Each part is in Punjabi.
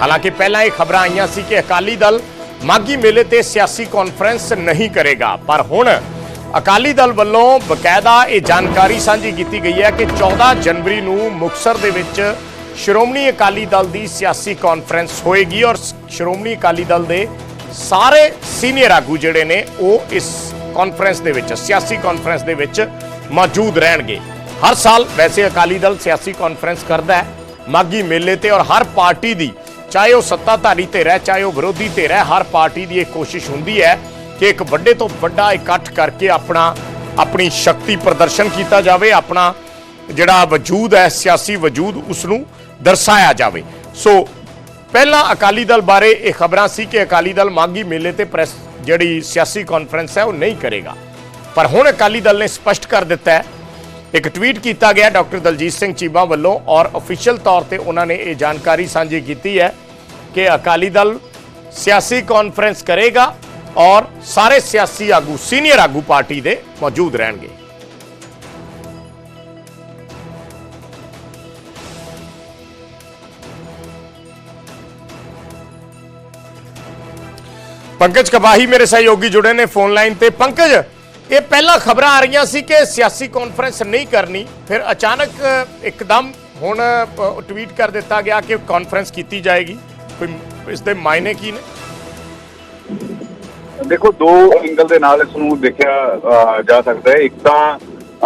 ਹਾਲਾਂਕਿ ਪਹਿਲਾਂ ਇਹ ਖਬਰਾਂ ਆਈਆਂ ਸੀ ਕਿ ਅਕਾਲੀ ਦਲ ਮਾਗੀ ਮੇਲੇ ਤੇ ਸਿਆਸੀ ਕਾਨਫਰੰਸ ਨਹੀਂ ਕਰੇਗਾ, ਪਰ ਹੁਣ ਅਕਾਲੀ ਦਲ ਵੱਲੋਂ ਬਕਾਇਦਾ ਇਹ ਜਾਣਕਾਰੀ ਸਾਂਝੀ ਕੀਤੀ ਗਈ ਹੈ ਕਿ 14 ਜਨਵਰੀ ਨੂੰ ਮੁਕਸਰ ਦੇ ਵਿੱਚ ਸ਼੍ਰੋਮਣੀ ਅਕਾਲੀ ਦਲ ਦੀ ਸਿਆਸੀ ਕਾਨਫਰੰਸ ਹੋਏਗੀ ਔਰ ਸ਼੍ਰੋਮਣੀ ਅਕਾਲੀ ਦਲ ਦੇ ਸਾਰੇ ਸੀਨੀਅਰ ਆਗੂ ਜਿਹੜੇ ਨੇ ਉਹ ਇਸ ਕਾਨਫਰੰਸ ਦੇ ਵਿੱਚ, ਸਿਆਸੀ ਕਾਨਫਰੰਸ ਦੇ ਵਿੱਚ ਮੌਜੂਦ ਰਹਿਣਗੇ। ਹਰ ਸਾਲ ਵੈਸੇ ਅਕਾਲੀ ਦਲ ਸਿਆਸੀ ਕਾਨਫਰੰਸ ਕਰਦਾ ਹੈ ਮਾਗੀ ਮੇਲੇ ਤੇ ਔਰ ਹਰ ਪਾਰਟੀ ਦੀ ਚਾਹੇ ਉਹ ਸੱਤਾਧਾਰੀ ਧਿਰ ਹੈ ਚਾਹੇ ਉਹ ਵਿਰੋਧੀ ਧਿਰ ਹੈ ਹਰ ਪਾਰਟੀ ਦੀ ਇਹ ਕੋਸ਼ਿਸ਼ ਹੁੰਦੀ ਹੈ ਕਿ ਇੱਕ ਵੱਡੇ ਤੋਂ ਵੱਡਾ ਇਕੱਠ ਕਰਕੇ ਆਪਣਾ, ਆਪਣੀ ਸ਼ਕਤੀ ਪ੍ਰਦਰਸ਼ਨ ਕੀਤਾ ਜਾਵੇ, ਆਪਣਾ ਜਿਹੜਾ ਵਜੂਦ ਹੈ, ਸਿਆਸੀ ਵਜੂਦ ਉਸ ਨੂੰ ਦਰਸਾਇਆ ਜਾਵੇ। ਸੋ ਪਹਿਲਾਂ ਅਕਾਲੀ ਦਲ ਬਾਰੇ ਇਹ ਖਬਰਾਂ ਸੀ ਕਿ ਅਕਾਲੀ ਦਲ ਮਾਗੀ ਮੇਲੇ ਤੇ ਪ੍ਰੈਸ ਜਿਹੜੀ ਸਿਆਸੀ ਕਾਨਫਰੰਸ ਹੈ, ਉਹ ਨਹੀਂ ਕਰੇਗਾ। ਪਰ ਹੁਣ ਅਕਾਲੀ ਦਲ ਨੇ ਸਪਸ਼ਟ ਕਰ ਦਿੱਤਾ ਹੈ ਇੱਕ ਟਵੀਟ ਕੀਤਾ ਗਿਆ ਡਾਕਟਰ ਦਲਜੀਤ ਸਿੰਘ ਚੀਮਾ ਵੱਲੋਂ ਔਰ ਅਫੀਸ਼ੀਅਲ ਤੌਰ ਤੇ ਉਹਨਾਂ ਨੇ ਇਹ ਜਾਣਕਾਰੀ ਸਾਂਝੀ ਕੀਤੀ ਹੈ ਕਿ ਅਕਾਲੀ ਦਲ ਸਿਆਸੀ ਕਾਨਫਰੰਸ ਕਰੇਗਾ ਔਰ ਸਾਰੇ ਸਿਆਸੀ ਆਗੂ ਸੀਨੀਅਰ ਆਗੂ ਪਾਰਟੀ ਦੇ ਮੌਜੂਦ ਰਹਿਣਗੇ। ਪੰਕਜ ਕਬਾਹੀ ਮੇਰੇ ਸਹਿਯੋਗੀ ਜੁੜੇ ਨੇ ਫੋਨ ਲਾਈਨ ਤੇ। ਪੰਕਜ ਇਹ ਪਹਿਲਾਂ ਖਬਰਾਂ ਆ ਰਹੀਆਂ ਸੀ ਕਿ ਸਿਆਸੀ ਕਾਨਫਰੰਸ ਨਹੀਂ ਕਰਨੀ, ਫਿਰ ਅਚਾਨਕ ਇੱਕਦਮ ਹੁਣ ਟਵੀਟ ਕਰ ਦਿੱਤਾ ਗਿਆ ਕਿ ਕਾਨਫਰੰਸ ਕੀਤੀ ਜਾਏਗੀ। ਕੋਈ ਇਸ ਦੇ ਮਾਇਨੇ ਕੀ ਨੇ? ਦੇਖੋ, ਦੋ ਐਂਗਲ ਦੇ ਨਾਲ ਇਸ ਨੂੰ ਦੇਖਿਆ ਜਾ ਸਕਦਾ ਹੈ। ਇੱਕ ਤਾਂ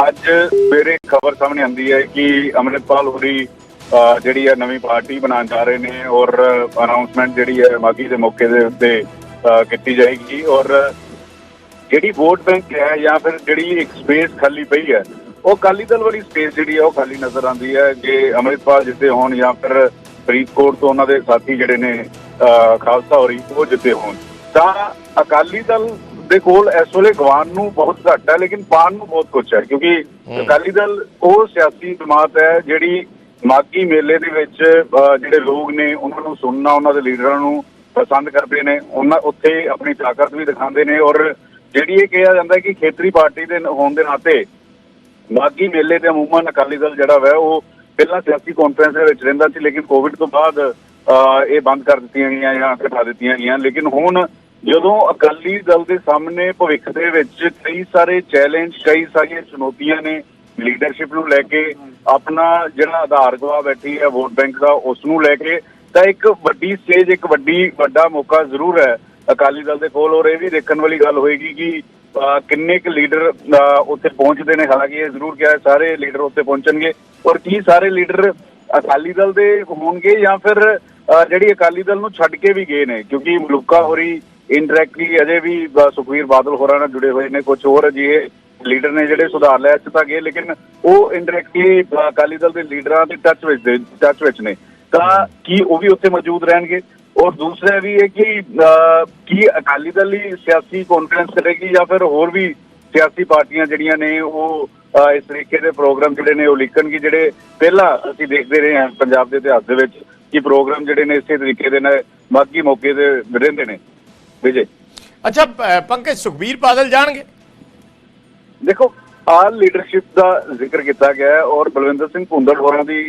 ਅੱਜ ਸਵੇਰੇ ਖਬਰ ਸਾਹਮਣੇ ਆਂਦੀ ਹੈ ਕਿ ਅਮਰਿਤਪਾਲ ਹੋਰੀ ਜਿਹੜੀ ਹੈ ਨਵੀਂ ਪਾਰਟੀ ਬਣਾਉਣ ਜਾ ਰਹੇ ਨੇ ਔਰ ਅਨਾਉਂਸਮੈਂਟ ਜਿਹੜੀ ਹੈ ਮਾਗੀ ਦੇ ਮੌਕੇ ਦੇ ਉੱਤੇ ਕੀਤੀ ਜਾਏਗੀ ਔਰ ਜਿਹੜੀ ਵੋਟ ਬੈਂਕ ਹੈ ਜਾਂ ਫਿਰ ਜਿਹੜੀ ਇੱਕ ਸਪੇਸ ਖਾਲੀ ਪਈ ਹੈ ਉਹ ਅਕਾਲੀ ਦਲ ਵਾਲੀ ਸਪੇਸ ਜਿਹੜੀ ਹੈ ਉਹ ਖਾਲੀ ਨਜ਼ਰ ਆਉਂਦੀ ਹੈ। ਜੇ ਅਮਰਿਤਪਾਲ ਜਿੱਤੇ ਹੋਣ ਜਾਂ ਫਿਰ ਫਰੀਦਕੋਟ ਤੋਂ ਉਹਨਾਂ ਦੇ ਸਾਥੀ ਜਿਹੜੇ ਨੇ ਖਾਲਸਾ ਹੋਰੀ ਉਹ ਜਿੱਤੇ ਹੋਣ। ਤਾਂ ਅਕਾਲੀ ਦਲ ਦੇ ਕੋਲ ਇਸ ਵੇਲੇ ਗਵਾਨ ਨੂੰ ਬਹੁਤ ਘੱਟ ਹੈ ਲੇਕਿਨ ਪਾਣ ਨੂੰ ਬਹੁਤ ਕੁਝ ਹੈ ਕਿਉਂਕਿ ਅਕਾਲੀ ਦਲ ਉਹ ਸਿਆਸੀ ਜਮਾਤ ਹੈ ਜਿਹੜੀ ਮਾਗੀ ਮੇਲੇ ਦੇ ਵਿੱਚ ਜਿਹੜੇ ਲੋਕ ਨੇ ਉਹਨਾਂ ਨੂੰ ਸੁਣਨਾ ਉਹਨਾਂ ਦੇ ਲੀਡਰਾਂ ਨੂੰ ਪਸੰਦ ਕਰਦੇ ਨੇ ਉਹਨਾਂ ਉੱਥੇ ਆਪਣੀ ਤਾਕਤ ਵੀ ਦਿਖਾਉਂਦੇ ਨੇ ਔਰ ਜਿਹੜੀ ਇਹ ਕਿਹਾ ਜਾਂਦਾ ਕਿ ਖੇਤਰੀ ਪਾਰਟੀ ਦੇ ਹੋਣ ਦੇ ਨਾਤੇ ਬਾਗੀ ਮੇਲੇ ਤੇ ਅਮੂਮਨ ਅਕਾਲੀ ਦਲ ਜਿਹੜਾ ਵਾ ਉਹ ਪਹਿਲਾਂ ਸਿਆਸੀ ਕਾਨਫਰੰਸ ਦੇ ਵਿੱਚ ਰਹਿੰਦਾ ਸੀ ਲੇਕਿਨ ਕੋਵਿਡ ਤੋਂ ਬਾਅਦ ਅਹ, ਇਹ ਬੰਦ ਕਰ ਦਿੱਤੀਆਂ ਗਈਆਂ ਜਾਂ ਘਟਾ ਦਿੱਤੀਆਂ ਗਈਆਂ। ਲੇਕਿਨ ਹੁਣ ਜਦੋਂ ਅਕਾਲੀ ਦਲ ਦੇ ਸਾਹਮਣੇ ਭਵਿੱਖ ਦੇ ਵਿੱਚ ਕਈ ਸਾਰੇ ਚੈਲੰਜ ਕਈ ਸਾਰੀਆਂ ਚੁਣੌਤੀਆਂ ਨੇ ਲੀਡਰਸ਼ਿਪ ਨੂੰ ਲੈ ਕੇ ਆਪਣਾ ਜਿਹੜਾ ਆਧਾਰ ਗਵਾ ਬੈਠੀ ਹੈ ਵੋਟ ਬੈਂਕ ਦਾ ਉਸ ਨੂੰ ਲੈ ਕੇ ਤਾਂ ਇੱਕ ਵੱਡੀ ਸਟੇਜ ਇੱਕ ਵੱਡੀ ਵੱਡਾ ਮੌਕਾ ਜ਼ਰੂਰ ਹੈ ਅਕਾਲੀ ਦਲ ਦੇ ਕੋਲ ਔਰ ਇਹ ਵੀ ਦੇਖਣ ਵਾਲੀ ਗੱਲ ਹੋਏਗੀ ਕਿ ਅਹ, ਕਿੰਨੇ ਕੁ ਲੀਡਰ ਅਹ, ਉੱਥੇ ਪਹੁੰਚਦੇ ਨੇ। ਹਾਲਾਂਕਿ ਇਹ ਜ਼ਰੂਰ ਕਿਹਾ ਸਾਰੇ ਲੀਡਰ ਉੱਥੇ ਪਹੁੰਚਣਗੇ। ਔਰ ਕੀ ਸਾਰੇ ਲੀਡਰ ਅਕਾਲੀ ਦਲ ਦੇ ਹੋਣਗੇ ਜਾਂ ਫਿਰ ਅਹ, ਜਿਹੜੀ ਅਕਾਲੀ ਦਲ ਨੂੰ ਛੱਡ ਕੇ ਵੀ ਗਏ ਨੇ? ਕਿਉਂਕਿ ਮਲੂਕਾ ਹੋਰੀ ਇਨਡਾਇਰੈਕਟਲੀ ਅਜੇ ਵੀ ਅਹ, ਸੁਖਵੀਰ ਬਾਦਲ ਹੋਰਾਂ ਨਾਲ ਜੁੜੇ ਹੋਏ ਨੇ। ਕੁਝ ਹੋਰ ਅਜਿਹੇ ਲੀਡਰ ਨੇ ਜਿਹੜੇ ਸੁਧਾਰ ਲੈ ਚ ਤਾਂ ਗਏ ਲੇਕਿਨ ਉਹ ਇਨਡਾਇਰੈਕਟਲੀ ਅਕਾਲੀ ਦਲ ਦੇ ਲੀਡਰਾਂ ਦੇ ਟੱਚ ਵਿੱਚ ਦੇ ਟੱਚ ਵਿੱਚ ਨੇ। ਤਾਂ ਕੀ ਉਹ ਵੀ ਉੱਥੇ ਮੌਜੂਦ ਰਹਿਣਗੇ? ਔਰ ਦੂਸਰਾ ਵੀ ਹੈ ਕਿ ਕੀ ਅਕਾਲੀ ਦਲ ਹੀ ਸਿਆਸੀ ਕਾਨਫਰੰਸ ਕਰੇਗੀ ਜਾਂ ਫਿਰ ਹੋਰ ਵੀ ਸਿਆਸੀ ਪਾਰਟੀਆਂ ਜਿਹੜੀਆਂ ਨੇ ਉਹ ਇਸ ਤਰੀਕੇ ਦੇ ਪ੍ਰੋਗਰਾਮ ਜਿਹੜੇ ਨੇ ਉਹ ਲਿਖਣਗੇ ਜਿਹੜੇ ਪਹਿਲਾਂ ਅਸੀਂ ਦੇਖਦੇ ਰਹੇ ਹਾਂ ਪੰਜਾਬ ਦੇ ਇਤਿਹਾਸ ਦੇ ਵਿੱਚ ਕਿ ਪ੍ਰੋਗਰਾਮ ਜਿਹੜੇ ਨੇ ਇਸੇ ਤਰੀਕੇ ਦੇ ਨਾਲ ਮਾਗੀ ਮੌਕੇ ਦੇ ਰਹਿੰਦੇ ਨੇ। ਵਿਜੇ? ਅੱਛਾ ਪੰਕਜ ਸੁਖਬੀਰ ਬਾਦਲ ਜਾਣਗੇ? ਦੇਖੋ ਆਲ ਲੀਡਰਸ਼ਿਪ ਦਾ ਜ਼ਿਕਰ ਕੀਤਾ ਗਿਆ ਹੈ ਔਰ ਬਲਵਿੰਦਰ ਸਿੰਘ ਭੁੰਦੜ ਹੋਰਾਂ ਦੀ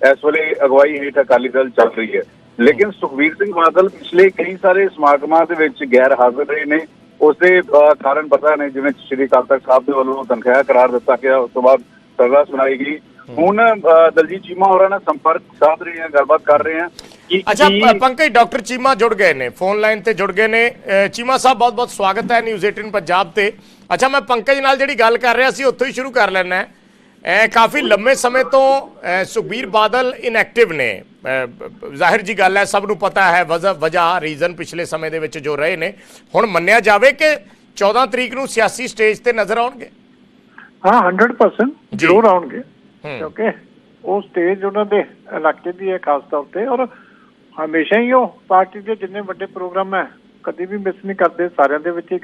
ਇਸ ਵੇਲੇ ਅਗਵਾਈ ਹੇਠ ਅਕਾਲੀ ਦਲ ਚੱਲ ਰਹੀ ਹੈ। ਲੇਕਿਨ ਸੁਖਬੀਰ ਸਿੰਘ ਬਾਦਲ ਪਿਛਲੇ ਕਈ ਸਾਰੇ ਸਮਾਗਮਾਂ ਦੇ ਵਿੱਚ ਗੈਰ ਹਾਜ਼ਰ ਰਹੇ ਨੇ। ਉਸ ਦੇ ਕਾਰਨ ਪਤਾ ਨਹੀਂ ਜਿਵੇਂ ਸ਼੍ਰੀ ਅਕਾਲ ਤਖਤ ਸਾਹਿਬ ਦੇ ਵੱਲੋਂ ਤਨਖਾਹ ਕਰਾਰ ਦਿੱਤਾ ਗਿਆ ਉਸ ਤੋਂ ਬਾਅਦ ਸਰਵਾ ਸੁਣਾਈ ਗਈ। ਹੁਣ ਦਲਜੀਤ ਚੀਮਾ ਹੋਰਾਂ ਨਾਲ ਸੰਪਰਕ ਸਾਧ ਰਹੇ ਹਾਂ ਗੱਲਬਾਤ ਕਰ ਰਹੇ ਹਾਂ ਕਿ ਅੱਛਾ ਪੰਕਜ ਡਾਕਟਰ ਚੀਮਾ ਜੁੜ ਗਏ ਨੇ ਫੋਨ ਲਾਈਨ ਤੇ ਜੁੜ ਗਏ ਨੇ। ਚੀਮਾ ਸਾਹਿਬ ਬਹੁਤ ਬਹੁਤ ਸਵਾਗਤ ਹੈ ਨਿਊਜ਼ 18 ਪੰਜਾਬ ਤੇ। ਅੱਛਾ ਮੈਂ ਪੰਕਜ ਨਾਲ ਜਿਹੜੀ ਗੱਲ ਕਰ ਰਿਹਾ ਸੀ ਉੱਥੋਂ ਹੀ ਸ਼ੁਰੂ ਕਰ ਲੈਣਾ ਹੈ ਕਾਫੀ ਲੰਮੇ ਸਮੇਂ ਤੋਂ ਸੁਖਬੀਰ ਬਾਦਲ ਇਨਐਕਟਿਵ ਨੇ। ਜ਼ਾਹਿਰ ਜੀ ਗੱਲ ਹੈ ਸਭ ਨੂੰ ਪਤਾ ਹੈ ਵਜ੍ਹਾ ਰੀਜ਼ਨ ਪਿਛਲੇ ਸਮੇਂ ਦੇ ਵਿੱਚ ਜੋ ਰਹੇ ਨੇ। ਹੁਣ ਮੰਨਿਆ ਜਾਵੇ ਕਿ 14 ਤਰੀਕ ਨੂੰ ਸਿਆਸੀ ਸਟੇਜ ਤੇ ਨਜ਼ਰ ਆਉਣਗੇ? ਹਾਂ 100% ਜੀ। ਜ਼ਰੂਰ ਆਉਣਗੇ। ਕਿਉਂਕਿ ਉਹ ਸਟੇਜ ਉਹਨਾਂ ਦੇ ਇਲਾਕੇ ਦੀ ਹੈ ਖਾਸ ਤੌਰ ਤੇ। ਔਰ ਹਮੇਸ਼ਾ ਹੀ ਉਹ ਪਾਰਟੀ ਦੇ ਜਿੰਨੇ ਵੱਡੇ ਪ੍ਰੋਗਰਾਮ ਹੈ ਕਦੀ ਵੀ ਮਿਸ ਨਹੀਂ ਕਰਦੇ ਸਾਰਿਆਂ ਦੇ ਵਿੱਚ ਹੀ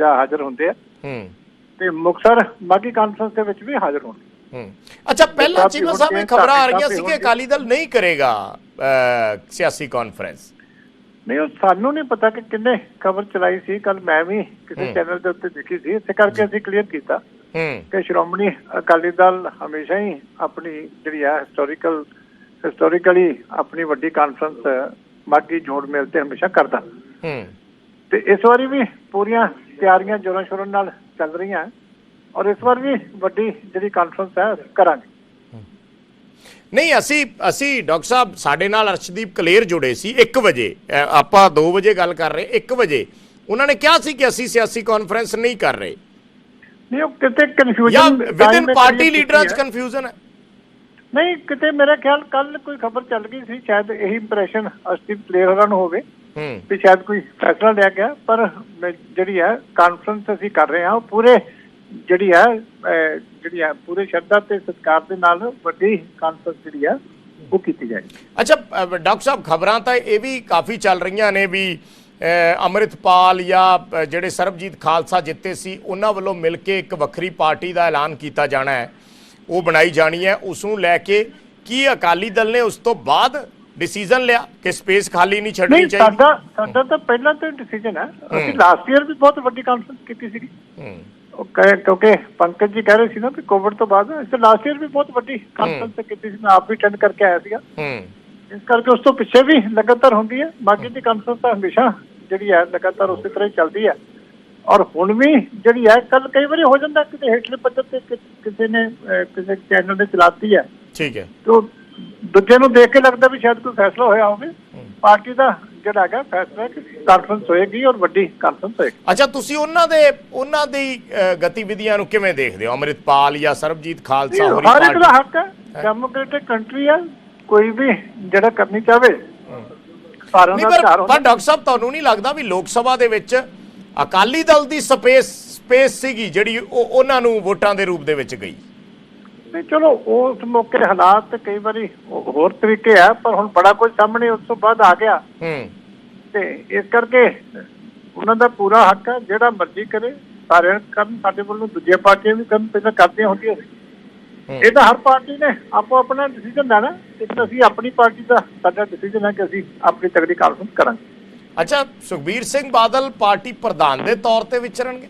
ਹਾਜ਼ਰ ਹੁੰਦੇ ਆ। ਹੂੰ। ਤੇ ਮੁਕਸਰ ਮਾਗੀ ਕਾਨਫਰੰਸ ਦੇ ਵਿੱਚ ਵੀ ਹਾਜ਼ਰ ਹੋਣਗੇ। ਅੱਛਾ ਪਹਿਲਾਂ ਚੀਮਾ ਸਾਹਿਬ ਇਹ ਖਬਰਾਂ ਆ ਰਹੀਆਂ ਸੀ ਕਿ। ਅਕਾਲੀ ਦਲ ਨਹੀਂ ਕਰੇਗਾ ਸਿਆਸੀ ਕਾਨਫਰੰਸ ਨਹੀਂ ਸਾਨੂੰ ਨਹੀਂ ਪਤਾ ਕਿ ਕਿੰਨੇ ਖਬਰ ਚਲਾਈ ਸੀ। ਕੱਲ ਮੈਂ ਵੀ ਕਿਸੇ। ਚੈਨਲ ਦੇ ਉੱਤੇ ਦੇਖੀ ਸੀ। ਇਸੇ ਕਰਕੇ ਅਸੀਂ ਕਲੀਅਰ ਕੀਤਾ ਹੂੰ। ਕਿ ਸ਼੍ਰੋਮਣੀ ਅਕਾਲੀ ਦਲ ਹਮੇਸ਼ਾ ਹੀ ਆਪਣੀ ਜਿਹੜੀ ਹੈ ਹਿਸਟੋਰੀਕਲ ਹਿਸਟੋਰੀਕਲੀ ਆਪਣੀ ਵੱਡੀ ਕਾਨਫਰੰਸ ਮਾਗੀ ਜੋੜ ਮੇਲ ਤੇ ਹਮੇਸ਼ਾ ਕਰਦਾ। ਹੂੰ। ਤੇ ਇਸ ਵਾਰੀ ਵੀ ਪੂਰੀਆਂ ਤਿਆਰੀਆਂ ਜੋਰਾਂ ਸ਼ੋਰਾਂ ਨਾਲ ਚੱਲ ਰਹੀਆਂ। ਔਰ ਇਸ ਵਾਰ ਵੀ ਵੱਡੀ ਜਿਹੜੀ ਕਾਨਫਰੰਸ ਹੈ ਕਰਾਂਗੇ। ਨਹੀਂ ਅਸੀਂ ਅਸੀਂ ਡਾਕਟਰ ਸਾਹਿਬ ਸਾਡੇ ਨਾਲ ਅਰਸ਼ਦੀਪ ਕਲੇਰ ਜੁੜੇ ਸੀ 1 ਵਜੇ। ਆਪਾਂ 2 ਵਜੇ ਗੱਲ ਕਰ ਰਹੇ 1 ਵਜੇ। ਉਹਨਾਂ ਨੇ ਕਿਹਾ ਸੀ ਕਿ ਅਸੀਂ ਸਿਆਸੀ ਕਾਨਫਰੰਸ ਨਹੀਂ ਕਰ ਰਹੇ। ਨਹੀਂ ਉਹ ਕਿਤੇ ਕਨਫਿਊਜ਼ਨ ਵਿਦਿਨ ਪਾਰਟੀ ਲੀਡਰਾਂ 'ਚ ਕਨਫਿਊਜ਼ਨ ਹੈ? ਨਹੀਂ ਕਿਤੇ ਮੇਰਾ ਖਿਆਲ ਕੱਲ ਕੋਈ ਖਬਰ ਚੱਲ ਗਈ ਸੀ ਸ਼ਾਇਦ ਇਹੀ ਇੰਪ੍ਰੈਸ਼ਨ ਅਸਟੀਪ ਪਲੇਅਰ ਹੋਰਾਂ ਨੂੰ ਹੋਵੇ ਹੂੰ। ਵੀ ਸ਼ਾਇਦ ਕੋਈ ਫੈਸਲਾ ਲਿਆ ਗਿਆ ਪਰ ਜਿਹੜੀ ਹੈ ਕਾਨਫਰੰਸ ਅਸੀਂ ਕਰ ਰਹੇ ਹਾਂ ਉਹ ਪੂਰੇ ਜਿਹੜੀ ਹੈ ਜਿਹੜੀ ਹੈ ਪੂਰੇ ਸ਼ਰਧਾ ਤੇ ਸਤਿਕਾਰ ਦੇ ਨਾਲ ਵੱਡੀ ਕਾਨਫਰੰਸ ਜਿਹੜੀ ਹੈ ਉਹ ਕੀਤੀ ਜਾਏਗੀ। ਅੱਛਾ ਡਾਕਟਰ ਸਾਹਿਬ ਖਬਰਾਂ ਤਾਂ ਇਹ ਵੀ ਕਾਫੀ ਚੱਲ ਰਹੀਆਂ ਨੇ ਵੀ ਅੰਮ੍ਰਿਤਪਾਲ ਜਾਂ ਜਿਹੜੇ ਸਰਬਜੀਤ ਖਾਲਸਾ ਜਿੱਤੇ ਸੀ ਉਹਨਾਂ ਵੱਲੋਂ ਮਿਲ ਕੇ ਇੱਕ ਵੱਖਰੀ ਪਾਰਟੀ ਦਾ ਐਲਾਨ ਕੀਤਾ ਜਾਣਾ ਹੈ। ਉਹ ਬਣਾਈ ਜਾਣੀ ਹੈ। ਉਸ ਨੂੰ ਲੈ ਕੇ ਕੀ ਅਕਾਲੀ ਦਲ ਨੇ ਉਸ ਤੋਂ ਬਾਅਦ ਡਿਸੀਜਨ ਲਿਆ ਕਿ ਸਪੇਸ ਖਾਲੀ ਨਹੀਂ ਛੱਡਣੀ ਚਾਹੀਦੀ? ਸਾਡਾ ਸਾਡਾ ਤਾਂ ਪਹਿਲਾਂ ਤੋਂ ਡਿਸੀਜਨ ਹੈ। ਅਸੀਂ ਲਾਸਟ ਈਅਰ ਵੀ ਬਹੁਤ ਵੱਡੀ ਕਾਨਫਰੰਸ ਕੀਤੀ ਸੀਗੀ। ਕਿਉਂਕਿ ਪੰਕਜ ਜੀ ਕਹਿ ਰਹੇ ਸੀ ਨਾ ਵੀ ਕੋਵਿਡ ਤੋਂ ਬਾਅਦ ਅਸੀਂ ਲਾਸਟ ਈਅਰ ਵੀ ਬਹੁਤ ਵੱਡੀ ਕਾਨਫਰੰਸ ਕੀਤੀ ਸੀ ਮੈਂ ਆਪ ਵੀ ਅਟੈਂਡ ਕਰਕੇ ਆਇਆ ਸੀਗਾ। ਹੂੰ। ਇਸ ਕਰਕੇ ਉਸ ਤੋਂ ਪਿੱਛੇ ਵੀ ਲਗਾਤਾਰ ਹੁੰਦੀ ਹੈ। ਬਾਕੀ ਦੀ ਕਾਨਫਰੰਸ ਤਾਂ ਹਮੇਸ਼ਾ ਜਿਹੜੀ ਹੈ ਲਗਾਤਾਰ ਉਸੇ ਤਰ੍ਹਾਂ ਹੀ ਚੱਲਦੀ ਹੈ। ਔਰ ਹੁਣ ਵੀ ਜਿਹੜੀ ਹੈ ਕੱਲ ਕਈ ਵਾਰੀ ਹੋ ਜਾਂਦਾ ਕਿਤੇ ਹੇਠਲੇ ਪੱਧਰ ਤੇ ਕਿ- ਕਿਸੇ ਨੇ ਕਿਸੇ ਚੈਨਲ ਨੇ ਚਲਾਤੀ ਹੈ। ਠੀਕ ਹੈ। ਤੇ ਦੂਜੇ ਨੂੰ ਦੇਖ ਕੇ ਲੱਗਦਾ ਵੀ ਸ਼ਾਇਦ ਕੋਈ ਫੈਸਲਾ ਹੋਇਆ ਹੋਵੇ। ਪਾਰਟੀ ਦਾ ਜਿਹੜਾ ਹੈਗਾ ਫੈਸਲਾ ਕਾਨਫਰੰਸ ਹੋਏਗੀ ਔਰ ਵੱਡੀ ਕਾਨਫਰੰਸ ਹੋਏਗੀ। ਅੱਛਾ ਤੁਸੀਂ ਉਹਨਾਂ ਦੇ ਉਹਨਾਂ ਦੀ ਗਤੀਵਿਧੀਆਂ ਨੂੰ ਕਿਵੇਂ ਦੇਖਦੇ ਹੋ? ਅੰਮ੍ਰਿਤਪਾਲ ਜਾਂ ਸਰਬਜੀਤ ਖਾਲਸਾ ਹੋਰੀ ਹਰ ਇੱਕ ਦਾ ਹੱਕ ਹੈ। ਡੈਮੋਕ੍ਰੇਟਿਕ ਕੰਟਰੀ ਹੈ ਕੋਈ ਵੀ ਜਿਹੜਾ ਕਰਨੀ ਚਾਹਵੇ। ਸਾਰਿਆਂ ਦਾ ਅਧਿਕਾਰ ਪਰ ਡਾਕਟਰ ਸਾਹਿਬ ਤੁਹਾਨੂੰ ਨਹੀਂ ਲੱਗਦਾ ਵੀ ਲੋਕ ਸਭਾ ਦੇ ਵਿੱਚ ਅਕਾਲੀ ਦਲ ਦੀ ਸਪੇਸ ਸਪੇਸ ਸੀਗੀ ਜਿਹੜੀ ਉਹ ਉਹਨਾਂ ਨੂੰ ਵੋਟਾਂ ਦੇ ਰੂਪ ਦੇ ਵਿੱਚ ਗਈ? ਨਹੀਂ ਚਲੋ ਉਸ ਮੌਕੇ ਹਾਲਾਤ ਤੇ ਕਈ ਵਾਰੀ ਹੋਰ ਤਰੀਕੇ ਆ ਪਰ ਹੁਣ ਬੜਾ ਕੁਝ ਸਾਹਮਣੇ ਉਸ ਤੋਂ ਬਾਅਦ ਆ ਗਿਆ। ਹੂੰ। ਤੇ ਇਸ ਕਰਕੇ ਉਹਨਾਂ ਦਾ ਪੂਰਾ ਹੱਕ ਹੈ ਜਿਹੜਾ ਮਰਜ਼ੀ ਕਰੇ ਸਾਰਿਆਂ ਕਰਨ ਸਾਡੇ ਵੱਲੋਂ ਦੂਜੀਆਂ ਪਾਰਟੀਆਂ ਵੀ ਕਰਨ ਪਹਿਲਾਂ ਕਰਦੀਆਂ ਹੁੰਦੀਆਂ ਸੀ। ਇਹ ਤਾਂ ਹਰ ਪਾਰਟੀ ਨੇ ਆਪੋ ਆਪਣਾ ਡਿਸੀਜਨ ਲੈਣਾ ਲੇਕਿਨ ਅਸੀਂ ਆਪਣੀ ਪਾਰਟੀ ਦਾ ਸਾਡਾ ਡਿਸੀਜਨ ਹੈ ਕਿ ਅਸੀਂ ਆਪਣੀ ਤਗੜੀ ਕਾਨਫਰੰਸ ਕਰਾਂਗੇ। ਅੱਛਾ ਸੁਖਬੀਰ ਸਿੰਘ ਬਾਦਲ ਪਾਰਟੀ ਪ੍ਰਧਾਨ ਦੇ ਤੌਰ ਤੇ ਵਿਚਰਨਗੇ?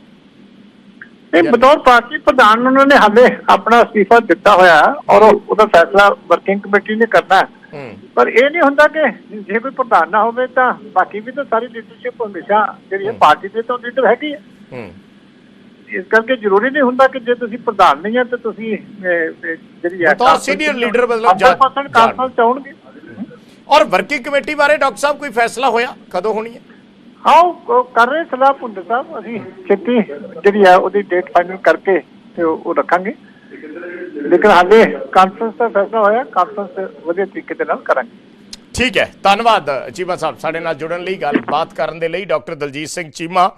ਇਹ ਬਤੌਰ ਪਾਰਟੀ ਪ੍ਰਧਾਨ ਉਹਨਾਂ ਨੇ ਹਾਲੇ ਆਪਣਾ ਅਸਤੀਫਾ ਦਿੱਤਾ ਹੋਇਆ ਔਰ ਉਹ- ਉਹਦਾ ਫੈਸਲਾ ਵਰਕਿੰਗ ਕਮੇਟੀ ਨੇ ਕਰਨਾ। ਪਰ ਇਹ ਨਹੀਂ ਹੁੰਦਾ ਕਿ ਜੇ ਕੋਈ ਪ੍ਰਧਾਨ ਨਾ ਹੋਵੇ ਤਾਂ ਬਾਕੀ ਵੀ ਤਾਂ ਸਾਰੀ ਲੀਡਰਸ਼ਿਪ ਹਮੇਸ਼ਾ ਜਿਹੜੀ ਹੈ ਪਾਰਟੀ ਦੇ ਤਾਂ ਲੀਡਰ ਹੈਗੀ ਹੈ। ਇਸ ਕਰਕੇ ਜ਼ਰੂਰੀ ਨਹੀਂ ਹੁੰਦਾ ਕਿ ਜੇ ਤੁਸੀਂ ਪ੍ਰਧਾਨ ਨਹੀਂ ਹੈ ਤਾਂ ਤੁਸੀਂ ਜਿਹੜੀ ਹੈ ਬਤੌਰ senior leader ਮਤਲਬ ਜਾ- 100% ਕਾਨਫਰੰਸ ਚਾਹਣਗੇ। ਔਰ ਵਰਕਿੰਗ ਕਮੇਟੀ ਬਾਰੇ ਡਾਕਟਰ ਸਾਹਿਬ ਕੋਈ ਫੈਸਲਾ ਹੋਇਆ? ਕਦੋਂ ਹੋਣੀ ਹੈ? ਹਾਂ ਕਰ ਰਹੇ ਸਲਾਹ ਭੁੰਦਰ ਸਾਹਿਬ, ਅਸੀਂ ਛੇਤੀ ਜਿਹੜੀ ਹੈ ਉਹਦੀ ਡੇਟ ਫਾਈਨਲ ਕਰਕੇ ਤੇ ਉਹ ਰੱਖਾਂਗੇ। ਲੇਕਿਨ ਹਾਲੇ ਕਾਨਫਰੰਸ ਦਾ ਫੈਸਲਾ ਹੋਇਆ ਕਾਨਫਰੰਸ ਵਧੀਆ ਤਰੀਕੇ ਦੇ ਨਾਲ ਕਰਾਂਗੇ। ਠੀਕ ਹੈ, ਧੰਨਵਾਦ ਚੀਮਾ ਸਾਹਿਬ ਸਾਡੇ ਨਾਲ ਜੁੜਨ ਲਈ, ਗੱਲਬਾਤ ਕਰਨ ਦੇ ਲਈ, ਡਾਕਟਰ ਦਲਜੀਤ ਸਿੰਘ ਚੀਮਾ।